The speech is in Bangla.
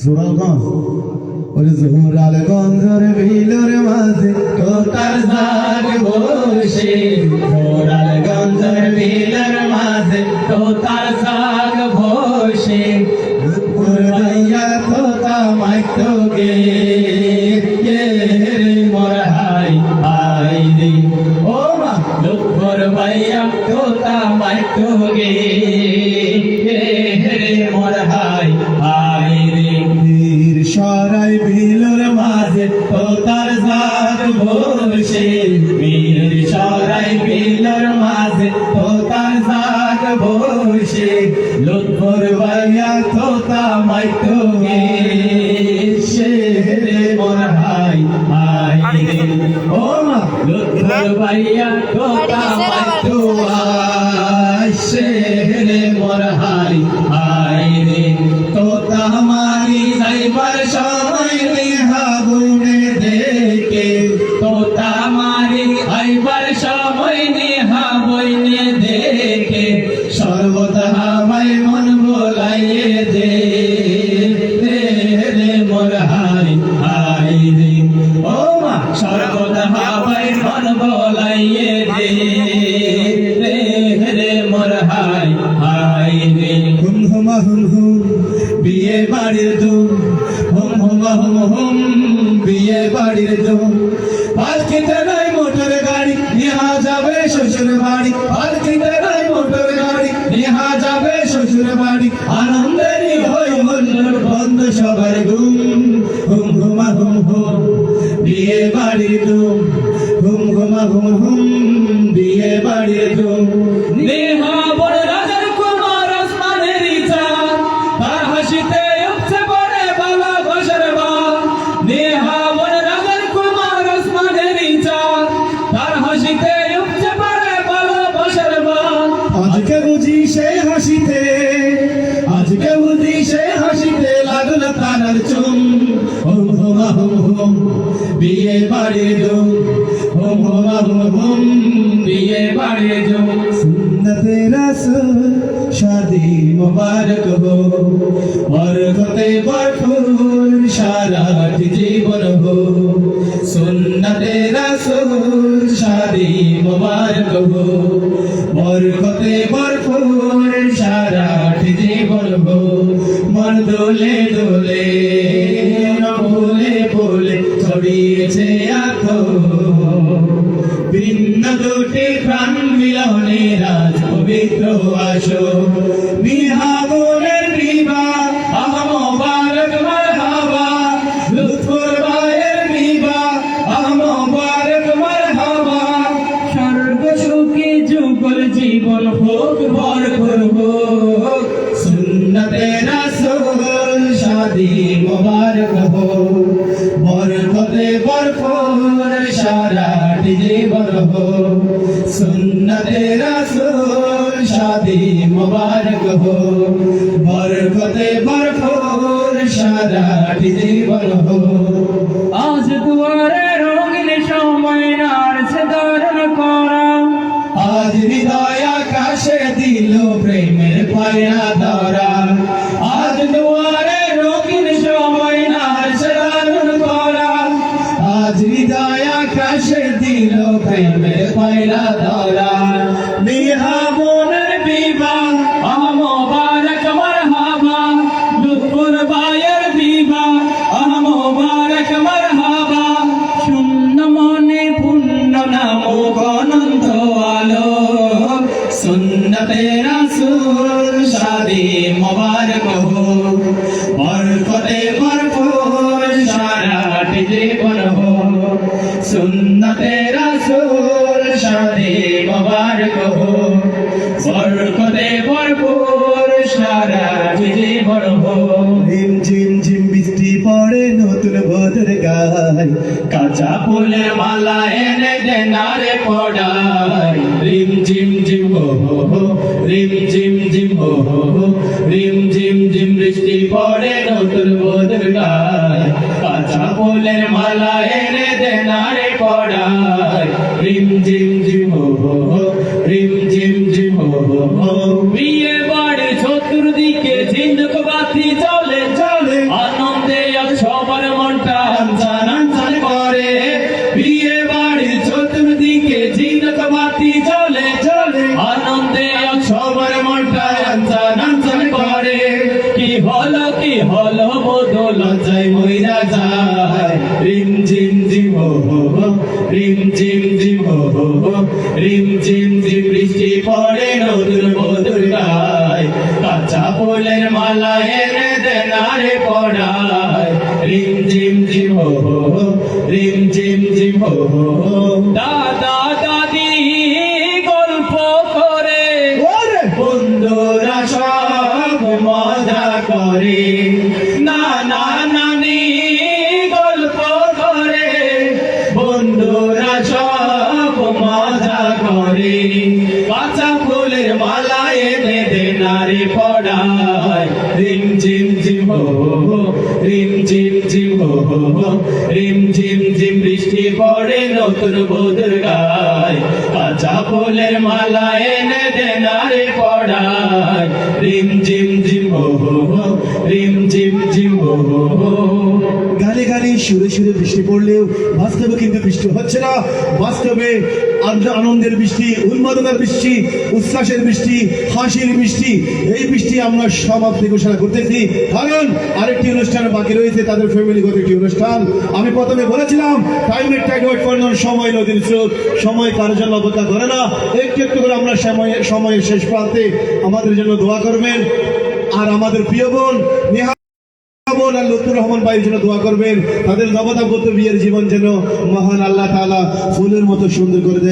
জোরালগঞ্জ ওরে জোরালগঞ্জের ভিলর মাঝে তোতার জাগ বসে জোরালগঞ্জের ভিলর মাঝে তোতার জাগ বসে পুরাইয়া তোতা মাইতো গে। কে মাইতো গে। ভিলর মাঝে তোতার জাগ বসে লুৎফর বাইয়া তোতা মাইতো গে সে রে মোর হাই হাই। রে ও মা লুৎফর বাইয়া তোতা মাইতো আইসে রে মোর হাই হাই রে। তোতা মারি যাইবার সময় বিয়ে বাড়ির দুম, হুম, হুমা হুম হুম, বিয়ে বাড়ির দুম। পালকিতে নাই মোটর গাড়ি, নেহা যাবে শ্বশুর বাড়ি। পালকিতে নাই মোটর গাড়ি যাবে শ্বশুর বাড়ি। হল্লোর বন্ধ সবার ঘুম হুম, হুমা হুম হুম, বিয়ে বাড়ির দুম। হুম, হুমা হুম হুম বিয়ে দুম হুম হুম হুম বিয়ে বাড়ির দুম সুন্নতে শাদি মুবারক হো। বরকতে ভরপুর সারাটি জীবন হো। সুন্নতে রসুল, শাদি মুবারক হো। বরকতে ভরপুর সারাটি জীবন হো। মন দোলে দোলে মিলনে রাজ পবিত্র আসো। বিহাবনের বিবা আহম বারক মারহাবা। বায়ের বিবা আহম বারক মারহাবা। স্বর্গ সুখী যুগল জীবন হোক ভরপুর হোক সুন্নতে রাসূল শাদি সুন্নতে রাসূল, শাদি মুবারক হো। বরকতে ভরপুর সারাটি জীবন হো। আজ দুয়ারে রঙিন সময় নাড়ছে দারুণ করা। আজ হৃদয় আকাশে দিল প্রেমের পায়া দিল প্রেমের পায়া ধরা। বিহা মনের বিবাহ আহম বারক মারহাবা। লুৎফুর বায়ের বিবা আহম বারক মারহাবা। শূন্য মনে পুণ্য নাম গণন্ত আলো সুন্নতে রাসূল, শাদি মুবারক হো বরকতে ভরপুর, সারাটি জীবন হো সুন্নতে ঝিম ঝিম ঝিম বৃষ্টি পড়ে নতুন ভোরের গায়। কাঁচা ফুলের মালা এনে দেনারে পড়াই রিম ঝিম ঝিম হো হো রিম ঝিম ঝিম হো হো রিম ঝিম ঝিম বৃষ্টি পড়ে নতুন ভোরের গায়। কাঁচা ফুলের মালা এনে দেনারে পড়াই রিম ঝিম ঝিম হো হো রিম ঝিম ঝিম হো হো বিয়ে যায় রিম ঝিম ঝিম হো হো রিম ঝিম ঝিম হো হো হো, রিম ঝিম ঝিম বৃষ্টি পড়ে নদুর মধুর গায় কাঁচা ফুলের মালা এনে দেনারে পড়ায় রিম ঝিম ঝিম হো হো, রিম ঝিম ঝিম হো হো। রিম ঝিম ঝিম রিম ঝিম ঝিম বৃষ্টি পড়ে নতুন বধুর গায়। কাঁচা ফুলের মালা এনে দেনারে পড়ায়। রিম ঝিম ঝিম হো হো, রিম হো। গানে গানে সুরে সুরে বৃষ্টি পড়লেও বাস্তবে কিন্তু বৃষ্টি হচ্ছে না। বাস্তবে আনন্দের বৃষ্টি উন্মাদনার বৃষ্টি উচ্ছ্বাসের বৃষ্টি হাসির বৃষ্টি এই বৃষ্টি আমরা সমাপ্তি ঘোষণা করতেছি। কারণ আরেকটি অনুষ্ঠান বাকি রয়েছে তাদের ফ্যামিলিগত একটি অনুষ্ঠান। আমি প্রথমে বলেছিলাম টাইমের টাইম ওয়েট করে নয়, সময় নদীর স্রোত। সময় কারোর জন্য অপেক্ষা করে না। একটু একটু করে আমরা সময় সময়ের শেষ প্রান্তে আমাদের জন্য দোয়া করবেন। আর আমাদের প্রিয় বোন, নেহা বোন আর লুতুর রহমান ভাইয়ের জন্য দোয়া করবেন। তাদের নবদাম্পত্য বিয়ের জীবন যেন মহান আল্লাহ তালা ফুলের মতো সুন্দর করে দেয়।